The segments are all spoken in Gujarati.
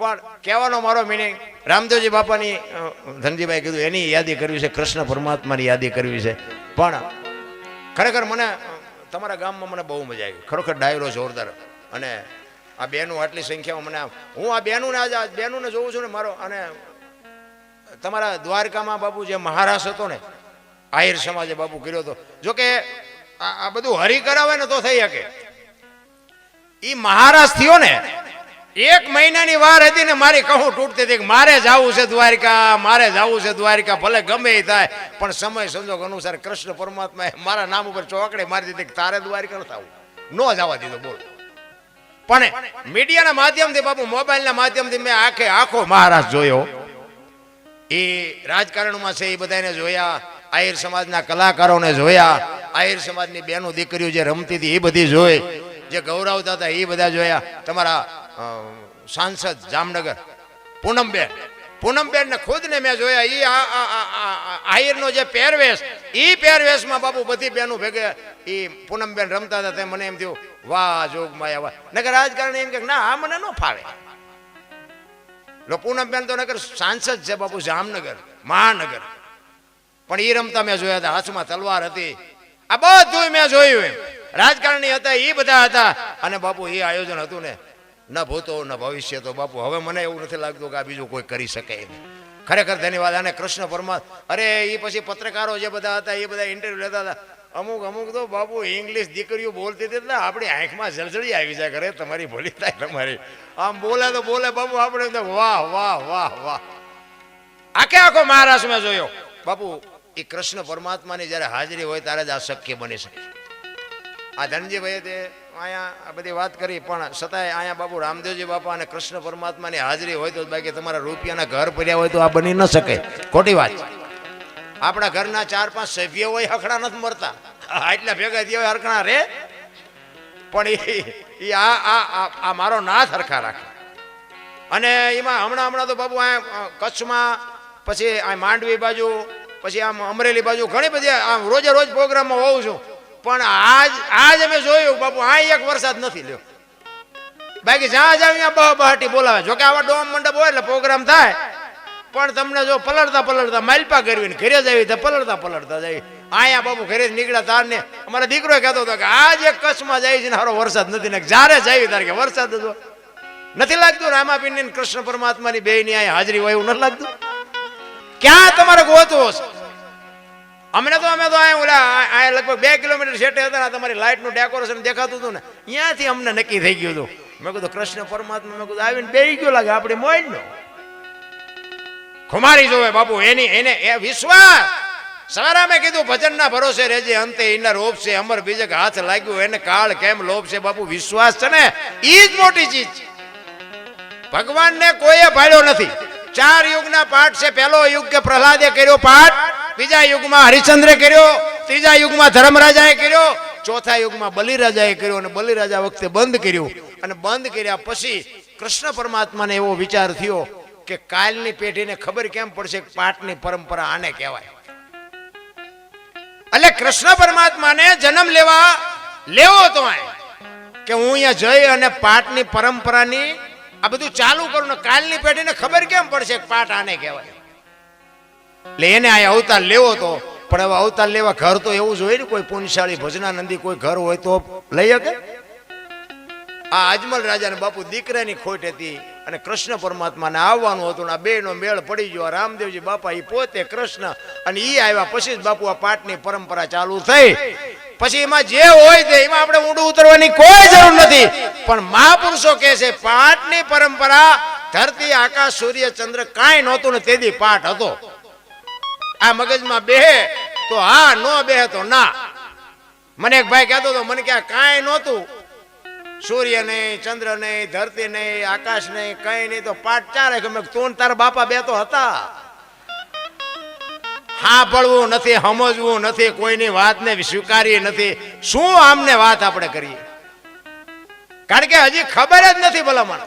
પણ કહેવાનો મારો મિનિંગ રામદેવજી બાપાની ધનજીભાઈ કીધું, એની યાદી કરવી છે, કૃષ્ણ પરમાત્માની યાદી કરવી છે. પણ ખરેખર મને, તમારા ગામમાં મને બહુ મજા આવી. ખરેખર ડાયરો જોરદાર. અને આ બેનું આટલી સંખ્યામાં મને હું આ બેનુંને આજે બેનુંને જોઉં છું ને મારો, અને તમારા દ્વારકામાં બાપુ જે મહારાજ હતો ને, આહિર સમાજે બાપુ કર્યો હતો. જો કે આ આ બધું હરી કરાવે ને તો થઈ શકે. એ મહારાજ થયો ને એક મહિનાની વાર હતી ને મારી કહું તૂટતી હતી મારે જવું છે દ્વારિકા, મારે જવું છે દ્વારિકા, ભલે ગમે એ થાય, પણ સમય સંજોગ અનુસાર કૃષ્ણ પરમાત્માએ મારા નામ ઉપર ચોકડે મારી દીધી તારે દ્વારકા ન થવું ન જવા દીધો, બોલ. પણ મીડિયાના માધ્યમથી બાપુ, મોબાઈલના માધ્યમથી મેં આખે આખો મહારાજ જોયો. એ રાજકારણમાં છે એ બધાને જોયા, આહિર સમાજના કલાકારોને જોયા, આહિર સમાજની બેનો દીકરીઓ જે રમતી હતી એ બધી જોઈ, જે ગૌરવતા હતા એ બધા જોયા. તમારા સાંસદ જામનગર. પૂનમબેન. પૂનમબેન ને ખુદ ને મેં જોયા એ આહિરનો જે પહેરવેશ એ પહેરવેશમાં બાપુ બધી બેનો ભેગે એ પૂનમબેન રમતા હતા મને એમ થયું, વાહ, જોગ માયા, વાહ. નગર રાજકારણ એમ કે, ના, આ મને ન ફાવે. લો, પૂનમબેન તો નગર સાંસદ છે બાપુ, જામનગર, મહાનગર. પણ એ રમતા મેં જોયા હતા, હાથમાં તલવાર હતી. આ બધું મેં જોયું એમ. રાજકારણી હતા એ બધા હતા. અને બાપુ એ આયોજન હતું ને ન ભૂતો, ન ભવિષ્ય તો બાપુ, હવે મને એવું નથી લાગતું કે આ બીજું કોઈ કરી શકે એમ. ખરેખર ધન્યવાદ. અને કૃષ્ણ પરમા અરે એ પછી પત્રકારો જે બધા હતા એ બધા ઇન્ટરવ્યુ લેતા હતા. અમુક અમુક તો બાપુ ઇંગ્લિશ દીકરીઓ બોલતી હતી એટલે આપણી આંખમાં જળજળી આવી જાય કરે તમારી ભોલી થાય તમારી. આમ બોલે તો બોલે બાપુ, આપણે વાહ વાહ વાહ વાહ. આખે આખો મહારાષ્ટ્રમાં જોયો. બાપુ એ કૃષ્ણ પરમાત્માની જ્યારે હાજરી હોય ત્યારે જ આ શક્ય બની શકે. આ ધનજીભાઈએ તે અહીંયા આ બધી વાત કરી, પણ છતાંય અહીંયા બાપુ રામદેવજી બાપા અને કૃષ્ણ પરમાત્માની હાજરી હોય તો બાકી તમારા રૂપિયાના ઘર પડ્યા હોય તો આ બની ન શકે. ખોટી વાત. આપણા ઘરના ચાર પાંચ સભ્યો હોય હખડા નથી મરતા. આટલા ભેગા થયા હોય હરખણા રે. પણ એ આ, આ- આ મારો નાથ હરખા રાખે. અને એમાં હમણાં હમણાં તો બાબુ આ કચ્છમાં, પછી આ માંડવી બાજુ, પછી આમ અમરેલી બાજુ ઘણી બધી આમ રોજે રોજ પ્રોગ્રામમાં હોઉં છું. પણ આજ આજ અમે જોયું, બાપુ, આ એક વરસાદ નથી લ્યો. બાકી જ્યાં જ્યાં અહીંયા બહ બહાટી બોલાવે, જોકે આવા ડોમ મંડપ હોય એટલે પ્રોગ્રામ થાય. પણ તમને જો પલળતા પલળતા માલપા કરવી ઘરે જવી તો પલળતા પલળતા જાય અહીંયા બાપુ ઘરે નીકળ્યા તાર ને અમારા દીકરો કહેતો હતો કે આજ એક કચ્છમાં જાય છે ને હારો વરસાદ નથી ને જ્યારે જાય ત્યારે કે વરસાદ જ નથી લાગતું રામાપિંડી કૃષ્ણ પરમાત્માની બે ની અહીંયા હાજરી હોય એવું નથી લાગતું? ક્યાં તમારે ગોતવો છે અમને તો અમે તો અહીંયા ઓલા આ લગભગ બે કિલોમીટર સેટે હતા તમારી લાઇટનું ડેકોરેશન દેખાતું હતું ને, ત્યાંથી અમને નક્કી થઈ ગયું હતું. મેં કીધું, કૃષ્ણ પરમાત્મા, મેં કીધું, આવીને બે ગયો લાગે, આપણે મોઈન નો ખુમારી જોવે, બાપુ, એની એને એ વિશ્વાસ. સવારે મેં કીધું, ભજનના ભરોસે રેજે અંતે એના રોપ છે અમર બીજે હાથ લાગ્યું, એને કાળ કેમ લોભ છે બાપુ, વિશ્વાસ છે ને, ઈ જ મોટી ચીજ છે. ભગવાનને કોઈએ ભાડ્યો નથી. ચાર યુગના પાઠ છે, પહેલો યુગ કે પ્રહલાદે કર્યો પાઠ બીજા યુગમાં હરિશ્ચંદ્રે કર્યો, ત્રીજા યુગમાં ધર્મરાજાએ કર્યો, ચોથા યુગમાં બલિરાજાએ કર્યો અને બલિરાજા વખતે બંધ કર્યું. અને બંધ કર્યા પછી કૃષ્ણ પરમાત્માને એવો વિચાર થયો કે કાલની પેઢીને ખબર કેમ પડશે પાટની પરંપરા આને કહેવાય. એટલે કૃષ્ણ પરમાત્માને જન્મ લેવા લેવો તો કે હું અહીંયા જઈ અને પાટની પરંપરાની આ બધું ચાલુ કરું ને કાલની પેઢીને ખબર કેમ પડશે પાટ આને કહેવાય. એટલે એને અવતાર લેવો તો, પણ હવે અવતાર લેવા ઘર તો એવું જોઈએ ને, કોઈ પુણ્યશાળી ભજનાનંદી કોઈ ઘર હોય તો લઈ શકે? આ અજમલ રાજાને બાપુ દીકરાની ખોટ હતી અને કૃષ્ણ પરમાત્માને આવવાનું હતું ને આ બેનો મેળ પડી ગયો. રામદેવજી બાપા એ પોતે કૃષ્ણ અને એ આવ્યા પછી જ બાપુ આ પાઠની પરંપરા ચાલુ થઈ. પછી એમાં જે હોય તે, એમાં આપણે ઊંડું ઉતરવાની કોઈ જરૂર નથી. પણ મહાપુરુષો કહે છે, પાઠની પરંપરા ધરતી, આકાશ, સૂર્ય, ચંદ્ર કાંઈ નહોતું ને તેથી પાઠ હતો. આ મગજમાં બેહે તો હા નો બેહે તો ના. મને એક ભાઈ કહેતો હતો, મને ક્યાં કાંઈ નહોતું. સૂર્ય નહીં, ચંદ્ર નહીં, ધરતી નહીં, આકાશ નહીં, કઈ નહીં. તો પાઠ ચારે ગમે તું તારા બાપા બે તો હતા. હા પડવું નથી, સમજવું નથી, કોઈની વાતને સ્વીકારી નથી. શું આમને વાત આપણે કરીએ? કારણ કે હજી ખબર જ નથી ભલામણ.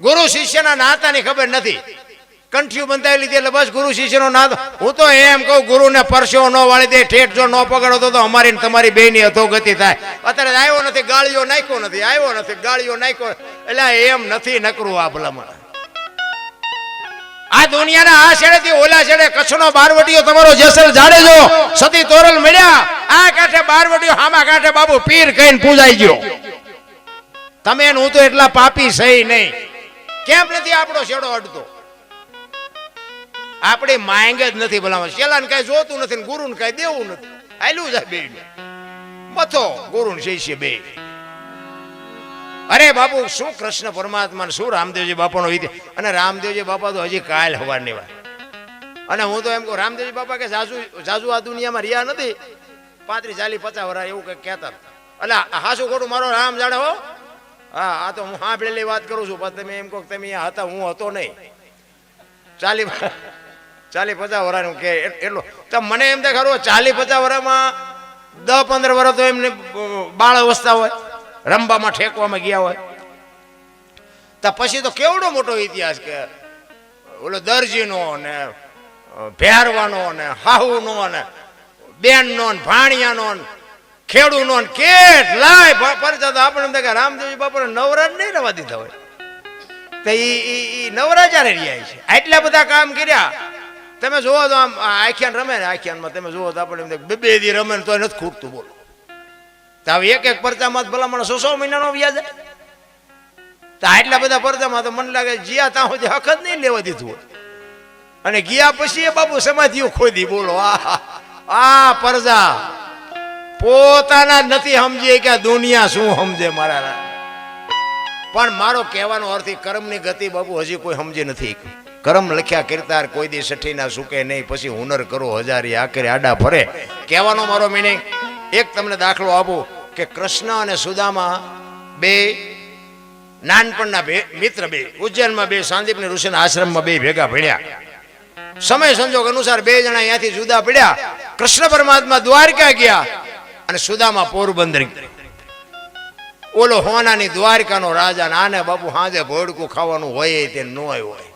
ગુરુ શિષ્યના નાતાની ખબર નથી. કંઠિયું બંધાવી લીધી એટલે બસ ગુરુ શિષ્યનો નાદ. હું તો એમ કહું, ગુરુને પરસ્યો ન વાળી દે ઠેઠ જો ન પકડો તો અમારી તમારી બેની અધોગતિ થાય. અત્યારે આવ્યો નથી, ગાળીઓ નાખ્યો નથી, આવ્યો નથી, ગાળીઓ નાખ્યો. એટલે એમ નથી નકરું આ ભલામણ. આ દુનિયાના આ છેડેથી ઓલા છેડે કચ્છનો બારવટીયો તમારો જેસલ જાડેજો, સતી તોરલ મળ્યા. આ કાંઠે બારવટીયો, હામા કાંઠે બાબુ પીર કહીને પૂજાઈ ગયો. તમે હું તો એટલા પાપી સહી નહીં. કેમ નથી આપણો છેડો અડતો આપણી માંગે જ નથી ભલામાં શેલાને કઈ જોતું નથી ને ગુરુને કઈ દેવું નથી. હાલ્યું જાય બે મથો ગુરુ શિષ્ય બે. અરે બાપુ, શું કૃષ્ણ પરમાત્મા શું રામદેવજી બાપાનો વિધિ? અને રામદેવજી બાપા તો હજી કાલ હવારની વાત અને હું તો એમ કહું, રામદેવજી બાપા કે સાસુ સાસુ આ દુનિયામાં રહ્યા નથી? પાંત્રીસ, ચાલીસ, પચાસ વર્ષ એવું કંઈક કહેતા એટલે હાસુ ખોટું મારો રામ જાણે હો? હા, આ તો હું સાંભળેલી વાત કરું છું, પણ તમે એમ કહો તમે હતા, હું હતો નહીં. ચાલી ચાલી પચાસ વરાનું કે એટ- એટલો. તો મને એમ થાય ખરું ચાલી પચાસ વર્ષમાં દસ પંદર વર્ષ તો એમને બાળ અવસ્થા હોય રમવામાં ઠેકવામાં ગયા હોય. તો પછી તો કેવડો મોટો ઇતિહાસ કે ઓલો દરજીનો ને ભેરવાનો ને હાહુનો ને બેનનો ને ભાણિયાનો ને ખેડૂનો ને કેટલાય પરચા તો આપણે એમ થાય કે રામદેવજી બાપાને નવરાજ નહીં રહેવા દીધા હોય. તો એ નવરાજા રહ્યા છે. આટલા બધા કામ કર્યા. તમે જોવો તો આમ આખ્યાન રમે ને આખ્યાનમાં તમે જોવો તો આપણે બે બે દી રમે ને તો નથી ખૂટતું બોલો. તો હવે એક એક પરચામાં ભલામણ સો સો મહિનાનો વ્યાજ. તો આટલા બધા પરચામાં તો મને લાગે જીયા ત્યાં સુધી હક જ નહીં લેવા દીધું હોય. અને ગયા પછી એ બાબુ સમાધિઓ ખોદી બોલો, આ પરજા પોતાના નથી સમજી કે દુનિયા શું સમજે મારા પણ મારો કહેવાનો અર્થ કર્મની ગતિ બાબુ હજી કોઈ સમજી નથી કર્મ લખ્યા કીર્તાર કોઈ દી સઠીના સુકે નહીં. પછી હુનર કરો હજારી, આખરે આડા ફરે કહેવાનો મારો મિનિંગ એક તમને દાખલો આપું કે કૃષ્ણ અને સુદામા બે, નાનપણના બે, મિત્ર બે, ઉજ્જૈનમાં બે, સાંદીપની ઋષિના આશ્રમમાં બે ભેગા ભણ્યા. સમય સંજોગ અનુસાર બે જણા અહીંયાથી જુદા પડ્યા. કૃષ્ણ પરમાત્મા દ્વારકા ગયા અને સુદામા પોરબંદર ઓલો હોનાની દ્વારકાનો રાજા નાને બાપુ હાજે ભોડકું ખાવાનું હોય તે ન હોય.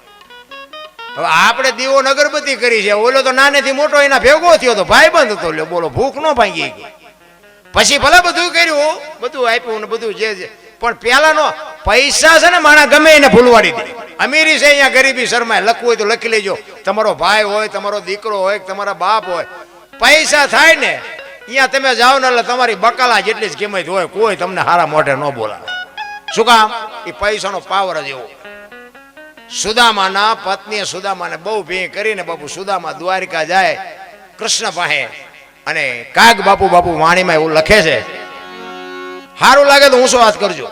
હવે આપણે દીવો અગરબત્તી કરી છે. ઓલો તો નાનેથી મોટો, એના ભેગો થયો તો ભાઈ બંધ હતો. લ્યો, બોલો, ભૂખ ન ભાંગી ગઈ. પછી ભલે બધું કર્યું બધું આપ્યું ને બધું જે છે પણ પેલાનો પૈસા છે ને માણા ગમે એને ભૂલવાડી દે. અમીરી છે અહીંયા ગરીબી શરમાય. લખવું હોય તો લખી લેજો. તમારો ભાઈ હોય, તમારો દીકરો હોય, તમારા બાપ હોય. પૈસા થાય ને, અહીંયા તમે જાઓ ને એટલે તમારી બકાલા જેટલી જ કિંમત હોય, કોઈ તમને હારા મોઢે ન બોલાવે. શું કામ? એ પૈસાનો પાવર જ એવો. સુદામાના પત્નીએ સુદામાને બહુ ભી કરીને બાપુ સુદામા દ્વારિકા જાય કૃષ્ણ પાસે અને કાગ બાપુ બાપુ વાણીમાં એવું લખે છે સારું લાગે તો હું શું વાત કરજો.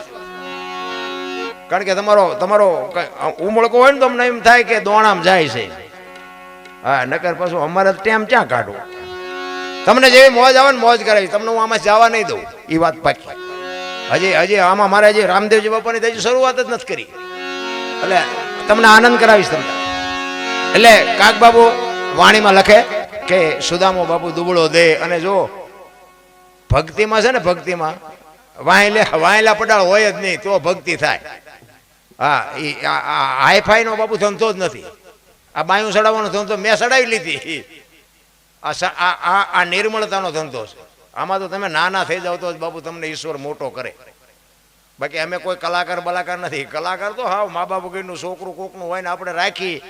કારણ કે તમારો તમારો ઉમળકો હોય ને તો અમને એમ થાય કે દોણામ જાય છે. હા, નકર પાછું અમારે ટેમ ક્યાં કાઢવો તમને જેવી મોજ આવે ને મોજ કરાવી, તમને હું આમાં જવા નહીં દઉં એ વાત પાકી. હજી હજી આમાં મારે હજી રામદેવજી બાપાની હજી શરૂઆત જ નથી કરી. એટલે તમને આનંદ કરાવીશ તમને. એટલે કાક બાબુ વાણીમાં લખે કે, સુદામો બાપુ દુબળો દે. અને જો ભક્તિમાં છે ને ભક્તિમાં, વાયલે વાયલા પડાળ હોય જ નહીં, તો ભક્તિ થાય. હા એ હાઈફાઈનો બાપુ ધંધો જ નથી. આ બાયું સડાવવાનો ધંધો મેં સડાવી લીધી. આ આ આ- નિર્મળતાનો ધંધો છે. આમાં તો તમે નાના થઈ જાવ તો જ બાપુ તમને ઈશ્વર મોટો કરે. બાકી અમે કોઈ કલાકાર બલાકાર નથી. કલાકાર તો હાવ મા બાપ વગરનું છોકરું કોકનું હોય ને આપણે રાખી,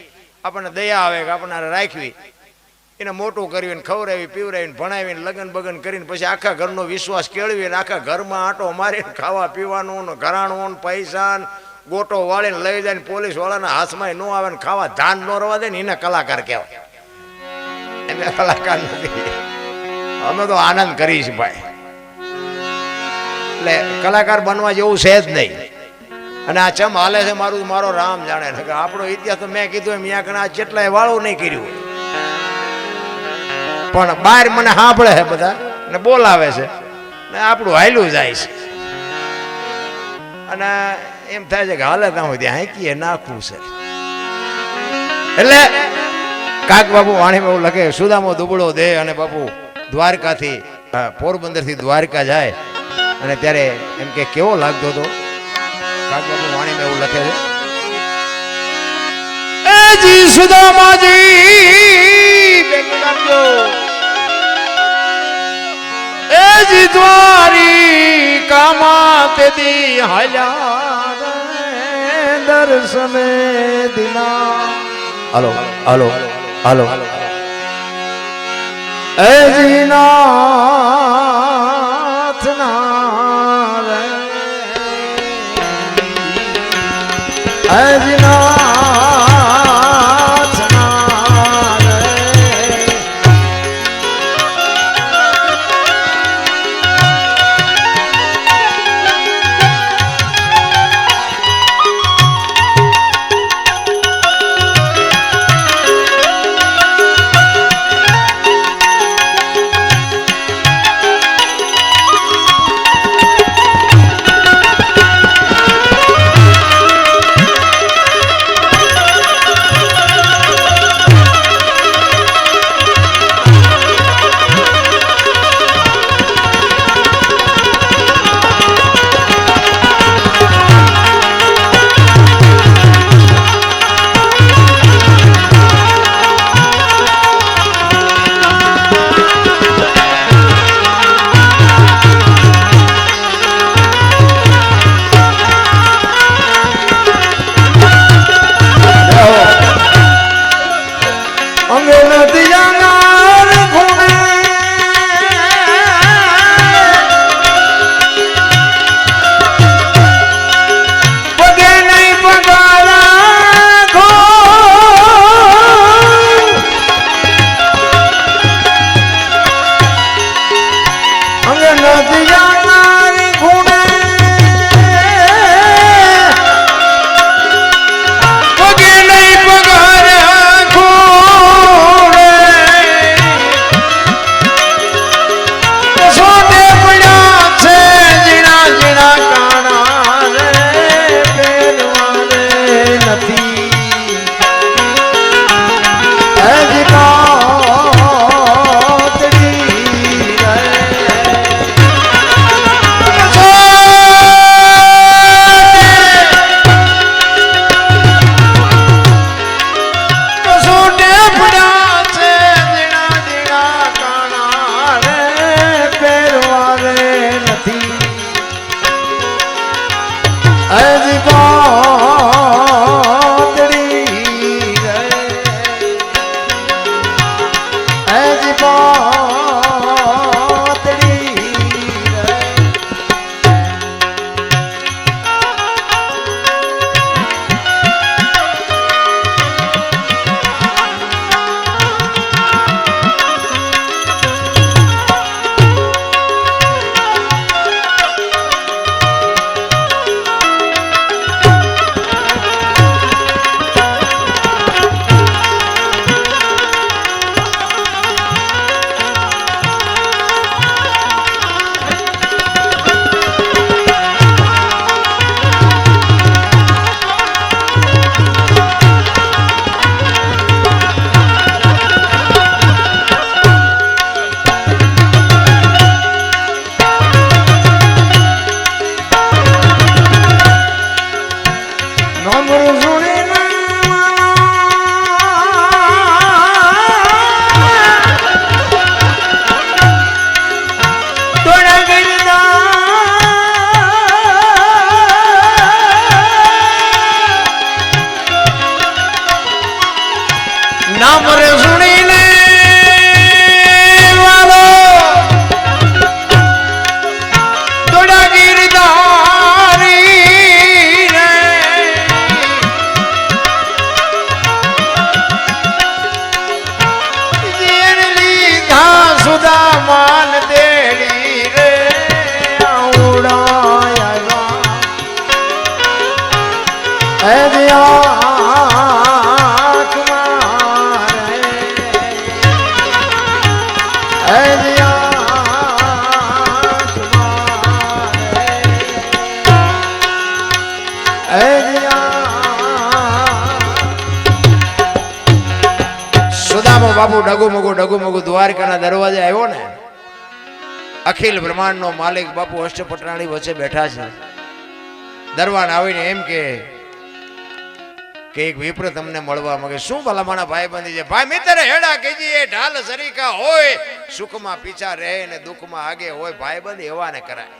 આપણને દયા આવે કે આપણને રાખવી. એને મોટું કર્યું ખવડાવી પીવડાવીને ભણાવીને લગ્ન બગન કરીને પછી આખા ઘરનો વિશ્વાસ કેળવીને આખા ઘરમાં આંટો મારીને ખાવા પીવાનું ને ઘરાણું પૈસા ને ગોટો વાળીને લઈ જાય ને પોલીસ વાળાના હાથમાં ન આવે ને ખાવા ધાન ન રવા દે ને એને કલાકાર કહેવાય. એને કલાકાર નથી. અમે તો આનંદ કરીશ ભાઈ. એટલે કલાકાર બનવા જેવું છે જ નહીં. અને આ ચમ હાલે છે મારું, મારો રામ જાણે કે આપણો ઇતિહાસ તો મેં કીધું એમ અહીંયા કણે આ જેટલાય વાળું નહીં કર્યું પણ બહાર મને સાંભળે છે બધા ને બોલાવે છે. ને આપણું હાયલું જાય છે. અને એમ થાય છે કે હાલે ત્યાં સુધી હાંકીએ નાખવું છે. એટલે કાક બાપુ વાણી એવું લખે, સુદામો દુબળો દે અને બાપુ દ્વારકાથી પોરબંદરથી દ્વારકા જાય. અને ત્યારે એમ કે કેવો લાગતો હતો? કાગબાબુ વાણીમાં એવું લખે છે, એ જી સુદામાજી બેંગો એ જી દ્વારી કામા તેદી હાલ્યા દર્શને દિના. Hello hello hello. એ જીનાથના લુધિયાના ભૂમિ জীবন બાપુ ડગુ મગુ ડગુ મગુ દ્વારકાના દરવાજે આવ્યો ને, અખિલ બ્રહ્માંડનો માલિક બાપુ અષ્ટપટરાણી વચ્ચે બેઠા છે. દરવાન આવીને એમ કે કે એક વિપ્ર તમને મળવા માંગે. શું ભલામાણા ભાઈ બંધી છે? ભાઈ મિત્ર, હેડા કેજી એ ઢાલ સરીકા હોય, સુખમાં પીછા રહે ને દુઃખમાં આગે હોય ભાઈ બંધ એવા ને કરાય.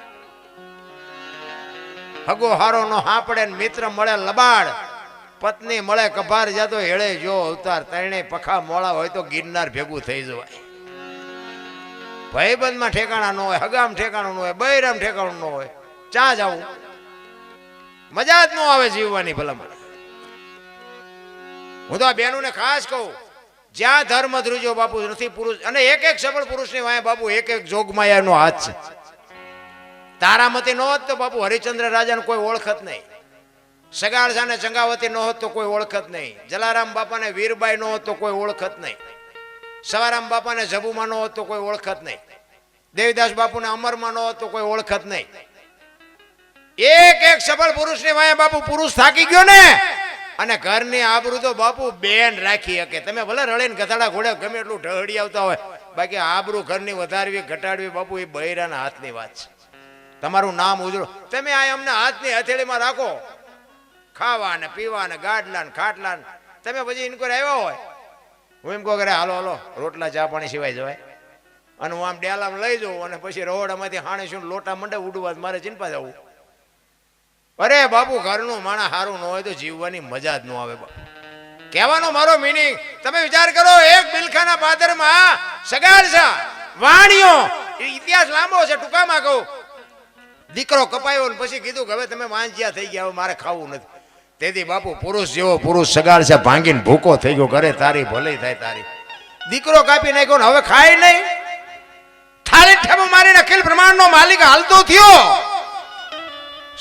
હગો હારો નો હાપડે મિત્ર મળે લબાડ. પત્ની મળે, કભાર જાતો હેળે, જો અવતાર ત્રણે પખા મોળા હોય તો ગિરનાર ભેગું થઈ જવાય. ભાઈબંધમાં ઠેકાણા ન હોય, હગામ ઠેકાણું ન હોય, બૈરામ ઠેકાણું ન હોય, ચા જાવું મજા જ ન આવે જીવવાની ભલામણ. હું તો આ બહેનોને ખાસ કહું, જ્યાં ધર્મ ધ્રુજો બાપુ નથી, પુરુષ, અને એક એક સફળ પુરુષની વાય બાપુ એક એક જોગમાયાનો હાથ છે. તારામતી ન તો બાપુ હરિચંદ્ર રાજાને કોઈ ઓળખત નહીં. સગાળસાને ચંગાવતી ન હોત તો કોઈ ઓળખત નહીં. જલારામ બાપાને વીરબાઈ ન હોત તો કોઈ ઓળખત નહીં. સવારામ બાપાને જબુમાં ન હોત તો કોઈ ઓળખત નહીં. દેવીદાસ બાપુને અમરમાં ન હોત તો કોઈ ઓળખત નહીં. એક એક સફળ પુરુષની વાયા બાપુ પુરુષ થાકી ગયો ને, અને ઘરની આબરૂ તો બાપુ બેન રાખી શકે. તમે ભલે રળીને ગધાડા ઘોડે ગમે એટલું ઢહડી આવતા હોય, બાકી આબરૂ ઘરની વધારવી, ઘટાડવી બાપુ એ બૈરાના હાથની વાત છે. તમારું નામ ઉજળો. તમે આ અમને હાથની હથેળીમાં રાખો. ખાવા ને પીવા ને ગાડલા ને ખાટલા ને તમે પછી ઇનકોર આવ્યા હોય. હું એમ કહું કે હાલો હાલો, રોટલા, ચા, પાણી સિવાય જવાય. અને હું આમ ડેલામાં લઈ જાઉં અને પછી રહોડામાંથી હાણે શું લોટા મંડે ઉડવા મારે ચિંતા જવું. અરે બાપુ, ઘરનું માણા સારું ન હોય તો જીવવાની મજા જ ન આવે બાપુ. કહેવાનો મારો મિનિંગ તમે વિચાર કરો, એક બિલખાના પાદરમાં સગાડ છે, વાણીઓ ઇતિહાસ લાંબો છે, ટૂંકામાં કહું. દીકરો કપાયો ને પછી કીધું કે હવે તમે વાંચ્યા થઈ ગયા, હવે મારે ખાવું નથી. તેથી બાપુ પુરુષ જેવો પુરુષ સગાડ છે, ભાંગીને ભૂકો થઈ ગયો, ઘરે તારી ભલે થાય તારી. દીકરો કાપી નાખ્યો ને હવે ખાય નહીં. થાળી ઠેબો મારીને અખિલ બ્રહ્માંડનો માલિક હાલતો થયો.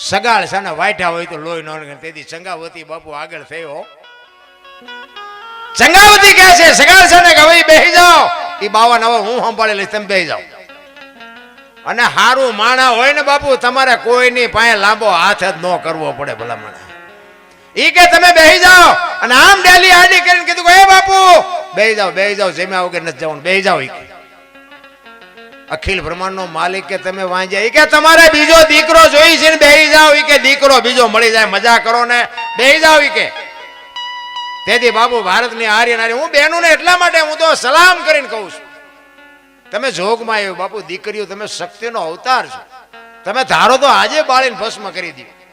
સગાળ છે ને વાયઠા હોય તો લોહી ન તેથી ચંગાવતી બાપુ આગળ થયો. ચંગાવતી કહે છે, સગાળ છે ને કે ભાઈ બેસી જાઓ. એ બાવન હવે હું સંભાળી લઈશ, તમે બેસી જાઓ. અને હારું માણા હોય ને બાપુ, તમારે કોઈની પાસે લાંબો હાથ જ ન કરવો પડે ભલા મને ઈ કે તમે બેહી જાઓ. અને આમ ડેલી આડી કરીને કીધું એ બાપુ, બેહી જાઓ બેહી જાઓ જમ્યા વગર નથી જવાનું, બેહી જાઓ અખિલ બ્રહ્માંડ નો માલિક કે તમે વાંચ્યા ઈ કે, તમારે બીજો દીકરો જોઈ છે ને બેહી જાઓ. ઈ કે, દીકરો બીજો મળી જાય, મજા કરો ને, બેહી જાઓ ઈ કે. તેથી બાબુ ભારતની આર્ય નારી, હું બહેનોને એટલા માટે હું તો સલામ કરીને કહું છું. તમે જોગમાં આવ્યો, બાપુ, દીકરીઓ, તમે શક્તિનો અવતાર છો. તમે ધારો તો આજે બાળીને ભસ્મ કરી દી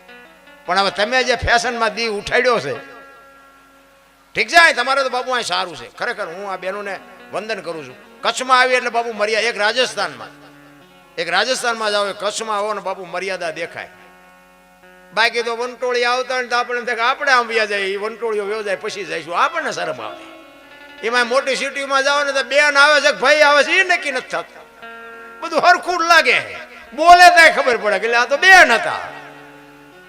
પણ હવે તમે જે ફેશનમાં દી ઉઠાડ્યો છે, ઠીક છે તમારે તો બાપુ અહીં સારું છે. ખરેખર હું આ બહેનોને વંદન કરું છું. કચ્છમાં આવી એટલે બાપુ મર્યાદા એક રાજસ્થાનમાં. એક રાજસ્થાનમાં જાઓ કચ્છમાં આવો ને બાપુ મર્યાદા દેખાય. બાકી તો વંટોળી આવતા હોય તો આપણે આપણે આમ વ્યા જાય એ વંટોળીઓ વ્યો જાય, પછી જઈશું. આપણને શરમ આવે. એમાં મોટી સિટીમાં જાઓ ને તો બેન આવે છે ભાઈ આવે છે એ નક્કી નથી થતું. બધું હરખું લાગે. બોલે ત્યાં ખબર પડે કે આ તો બેન હતા.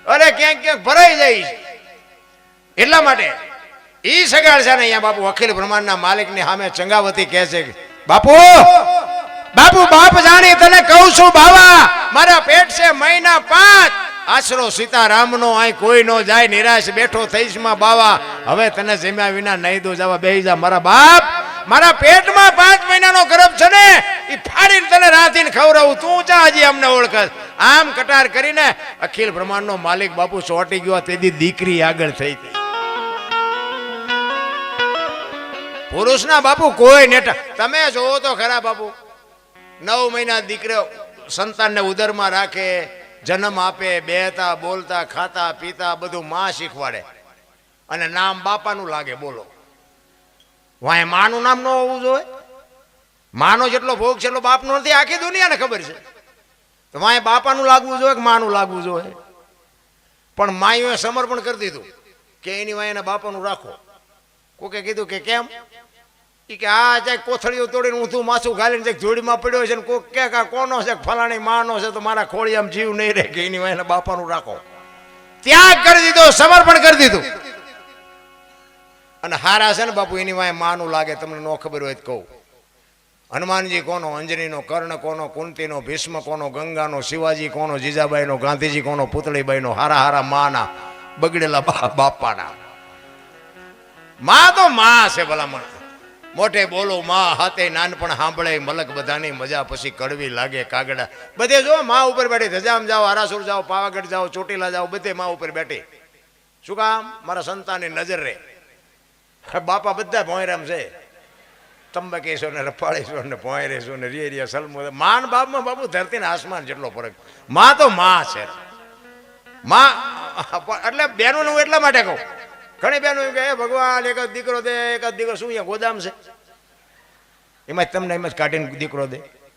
અરે ક્યાંક ક્યાંક ભરાઈ જાય. એટલા માટે ઈ સગાડ છે ને અહીંયા બાપુ અખિલ બ્રહ્માંડના માલિકની સામે ચંગાવતી કહે છે બાપુ બાપુ, બાપ જાણી તને કહું છું, બાવા, મારા પેટ છે મહિના પાંચ. આશરો સીતારામનો અહીં કોઈ નો જાય નિરાશ, બેઠો થઈશમાં, બાવા, હવે તને જમ્યા વિના નહીં દો જવા બે જા, મારા બાપ. મારા પેટમાં પાંચ મહિનાનો ગર્ભ છે ને એ ફાડીને તને રાંધીને ખવડાવું, તું ચા હજી અમને ઓળખસ આમ કટાર કરીને અખિલ બ્રહ્માંડનો માલિક બાપુ ચોંટી ગયો તેથી દીકરી આગળ થઈ હતી પુરુષના બાપુ કોઈ નેટા તમે જોવો તો ખરા બાપુ, નવ મહિના દીકરો સંતાનને ઉદરમાં રાખે, જન્મ આપે, બેહતા, બોલતા, ખાતા, પીતા, બધું માં શીખવાડે. અને નામ બાપાનું લાગે, બોલો. વાય માનું નામ ન હોવું જોઈએ. માનો જેટલો ભોગ છે એટલો બાપનો નથી. આખી દુનિયાને ખબર છે. વાય બાપાનું લાગવું જોઈએ કે માનું લાગવું જોઈએ? પણ માયુએ સમર્પણ કરી દીધું કે એની વાય બાપાનું રાખો. કોકે કીધું કે કેમ? ઈ કે આ જાય કોથળીઓ તોડીને ઊંધું માછું ગાલીને જાય જોડીમાં પડ્યો છે ને કોક કે આ કોનો છે? ફલાણી માનો છે તો મારા ખોળી આમ જીવ નહીં રહે કે એની વાય બાપાનું રાખો. ત્યાગ કરી દીધો, સમર્પણ કરી દીધું. અને હારા છે ને બાપુ, એની વાય માનું લાગે, તમને ન ખબર હોય તો કહું. હનુમાનજી કોનો અંજનીનો, કર્ણ કોનો, કુંતીનો, ભીષ્મ કોનો, ગંગાનો, શિવાજી કોનો, જીજાબાઈનો, ગાંધીજી કોનો, પુતળીબાઈનો હારા હારા માના, બગડેલા બાપાના. માં તો માં છે ભલામણ. મોટે બોલો, માં હાથે નાનપણ સાંભળે, મલક બધાની મજા પછી કડવી લાગે કાગડા. બધે જો માં ઉપર બેઠી, ધજામ જાઓ, આરાસુર જાઓ, પાવાગઢ જાઓ, ચોટીલા જાઓ, બધે માં ઉપર બેઠી. શું કામ? મારા સંતાનની નજર રહે બાપા બધા ભોંયરામ છે. તંબાકેશ્વર ને રફાળેશો ને પોયરેશો ને રિયરિયા સલમો માન બાપમાં બાપુ ધરતી ને આસમાન જેટલો ફરક. માં તો માં છે. માં એટલે બહેનોને હું એટલા માટે કહું. ઘણી બહેનો એમ કે ભગવાન, એક જ દીકરો દે, એક જ દીકરો. શું અહીંયા ગોદામ છે? એમાં તમને એમ જ કાઢીને દીકરો દે.